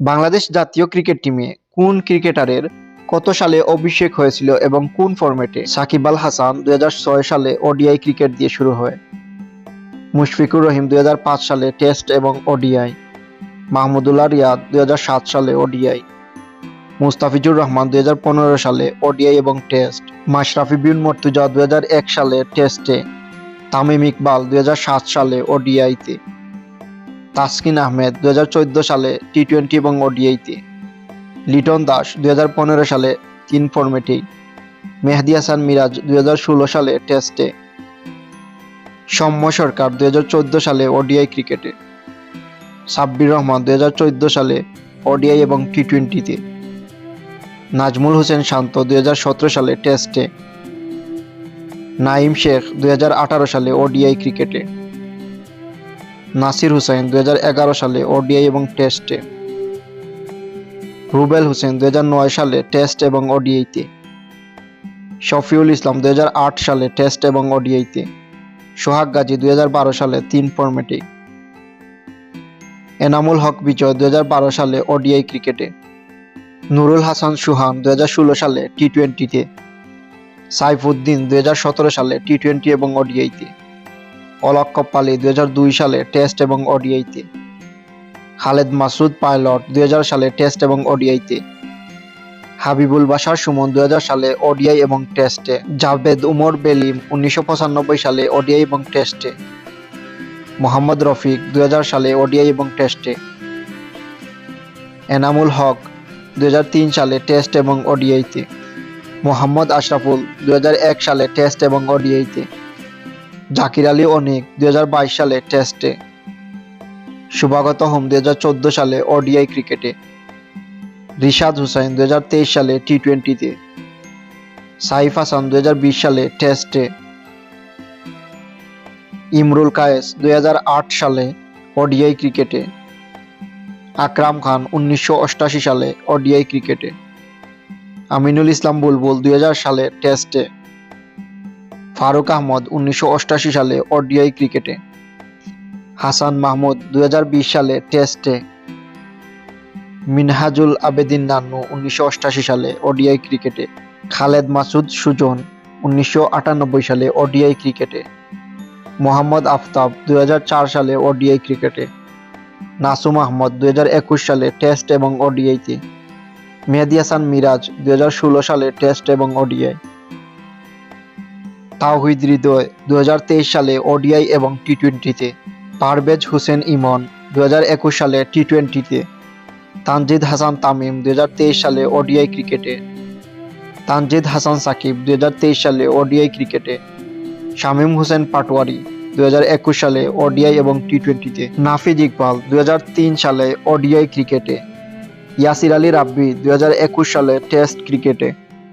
বাংলাদেশ জাতীয় ক্রিকেট টিমে কোন ক্রিকেটারের কত সালে অভিষেক হয়েছিল এবং কোন ফরম্যাটে সাকিব আল হাসান দুই সালে ওডিআই ক্রিকেট দিয়ে শুরু হয়? মুশফিকুর রহিম দুই সালে টেস্ট এবং ওডিআই। মাহমুদুল্লাহ রিয়াদ দুই হাজার সাত সালে ওডিআই। মুস্তাফিজুর রহমান দুই হাজার পনেরো সালে ওডিআই এবং টেস্ট। মাশরাফি বিন মর্তুজা দুই হাজার এক সালে টেস্টে। তামিম ইকবাল দুই হাজার সাত সালে ওডিআইতে। তাসকিন আহমেদ দু হাজার চোদ্দ সালে টি টোয়েন্টি এবং ওডিআইতে। লিটন দাস দু হাজার পনেরো সালে তিন ফরম্যাটেই মেহেদি হাসান মিরাজ দু হাজার ষোলো সালে টেস্টে। সৌম্য সরকার দু হাজার চোদ্দ সালে ওডিআই ক্রিকেটে। সাব্বির রহমান দু হাজার চোদ্দ সালে ওডিআই এবং টি টোয়েন্টিতে। নাজমুল হোসেন শান্ত দু হাজার সতেরো সালে টেস্টে। নাইম শেখ দু হাজার আঠারো সালে ওডিআই ক্রিকেটে। নাসির হুসাইন দুই সালে ওডিআই এবং টেস্টে। রুবেল হোসেন দু সালে টেস্ট এবং ওডিআইতে। শফিউল ইসলাম দু হাজার আট সালে টেস্ট এবং ওডিআইতে। সোহাগ গাজী দু হাজার বারো সালে তিন ফরম্যাটে। এনামুল হক বিজয় দু হাজার বারো সালে ওডিআই ক্রিকেটে। নুরুল হাসান সুহান দু হাজার ষোলো সালে টি টোয়েন্টিতে। সাইফুদ্দিন দুই সালে টি টোয়েন্টি এবং ওডিআইতে। অলক পালি দুই সালে টেস্ট এবং ওডিআইতে। খালেদ মাসুদ পাইলট দুই সালে টেস্ট এবং ওডিআইতে। হাবিবুল বাশার সুমন দুই সালে ওডিআই এবং টেস্টে। জাভেদ উমর বেলিম উনিশশো সালে ওডিআই এবং টেস্টে। মোহাম্মদ রফিক দুই হাজার সালে ওডিআই এবং টেস্টে। এনামুল হক দুই হাজার তিন সালে টেস্ট এবং ওডিআইতে। মোহাম্মদ আশরাফুল দুই হাজার এক সালে টেস্ট এবং ওডিআইতে। জাকির আলী অনিক দু হাজার বাইশ সালে টেস্টে শুভাগত হোম দু হাজার চোদ্দ সালে ওডিআই ক্রিকেটে রিশাদ হুসাইন দু হাজার তেইশ সালে টি টোয়েন্টিতে সাইফ হাসান দু হাজার বিশ সালে টেস্টে ইমরুল কায়েস দু হাজার আট সালে ওডিআই ক্রিকেটে আকরাম খান উনিশশো সালে ওডিআই ক্রিকেটে আমিনুল ইসলাম বুলবুল দুই হাজার সালে টেস্টে ফারুক আহমদ উনিশশো সালে ওডিআই ক্রিকেটে, হাসান মাহমুদ দুই হাজার বিশ সালে টেস্টে, মিনহাজুল আবেদিন নান্নু উনিশশো সালে ওডিআই ক্রিকেটে, খালেদ মাসুদ সুজন উনিশশো আটানব্বই সালে ওডিআই ক্রিকেটে, মোহাম্মদ আফতাব দুই হাজার চার সালে ওডিআই ক্রিকেটে, নাসুম আহমদ দুই হাজার একুশ সালে টেস্ট এবং ওডিআইতে, মেহেদি হাসান মিরাজ দুই হাজার ষোলো সালে টেস্ট এবং ওডিআই। তাওহিদ হৃদয় দু হাজার তেইশ সালে ওডিআই এবং টি টোয়েন্টিতে পারভেজ হোসেন ইমন দু হাজার একুশ সালে টি টোয়েন্টিতে তানজিদ হাসান তামিম দু হাজার তেইশ সালে ওডিআই ক্রিকেটে, তানজিদ হাসান সাকিব দু হাজার তেইশ সালে ওডিআই ক্রিকেটে, শামীম হোসেন পাটোয়ারি দু সালে ওডিআই এবং টি টোয়েন্টিতে নাফিজ ইকবাল দু হাজার তিন সালে ওডিআই ক্রিকেটে, ইয়াসির আলী রাব্বি দু হাজার একুশ সালে টেস্ট ক্রিকেটে।